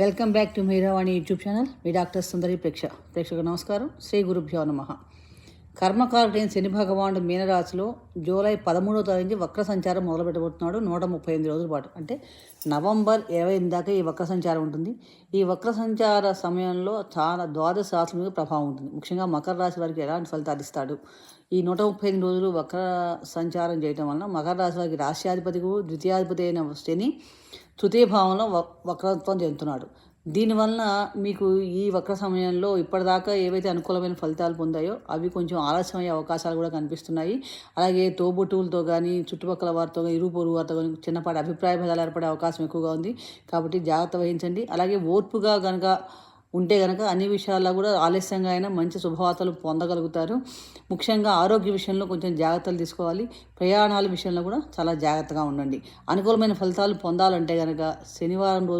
Welcome back to Meeravani YouTube channel. Me doctor Sundari ప్రేక్ష. ప్రేక్షకు నమస్కారం. శ్రీ గురుభ్యో నమ. కర్మకారుడైన శని భగవానుడు మీనరాశిలో జూలై పదమూడవ తారీఖు వక్ర సంచారం మొదలుపెట్టబోతున్నాడు. నూట ముప్పై ఎనిమిది రోజుల పాటు. అంటే నవంబర్ ఇరవై ఎనిమిది దాకా ఈ వక్ర సంచారం ఉంటుంది. ఈ వక్ర సంచార సమయంలో చాలా ద్వాదశ రాశుల మీద ప్రభావం ఉంటుంది. ముఖ్యంగా మకర రాశి వారికి ఎలాంటి ఫలితాలు ఇస్తాడు? ఈ నూట ముప్పై ఎనిమిది రోజులు వక్ర సంచారం చేయటం వలన మకర రాశి వారికి రాష్ట్రాధిపతికి ద్వితీయాధిపతి అయిన శని తృతీయ భావంలో వ- వక్రత్వం చెందుతున్నాడు. దీనివలన మీకు ఈ వక్ర సమయంలో ఇప్పటిదాకా ఏవైతే అనుకూలమైన ఫలితాలు పొందాయో అవి కొంచెం ఆలస్యమయ్యే అవకాశాలు కూడా కనిపిస్తున్నాయి. అలాగే తోబుట్టువులతో కానీ చుట్టుపక్కల వారితో కానీ ఇరు వారితో కానీ చిన్నపాటి అభిప్రాయ భేదాలు ఏర్పడే అవకాశం ఎక్కువగా ఉంది. కాబట్టి జాగ్రత్త వహించండి. అలాగే ఓర్పుగా కనుక ఉంటే కనుక అన్ని విషయాల్లో కూడా ఆలస్యంగా అయినా మంచి శుభవార్తలు పొందగలుగుతారు. ముఖ్యంగా ఆరోగ్య విషయంలో కొంచెం జాగ్రత్తలు తీసుకోవాలి. ప్రయాణాల విషయంలో కూడా చాలా జాగ్రత్తగా ఉండండి. అనుకూలమైన ఫలితాలు పొందాలంటే కనుక శనివారం రోజు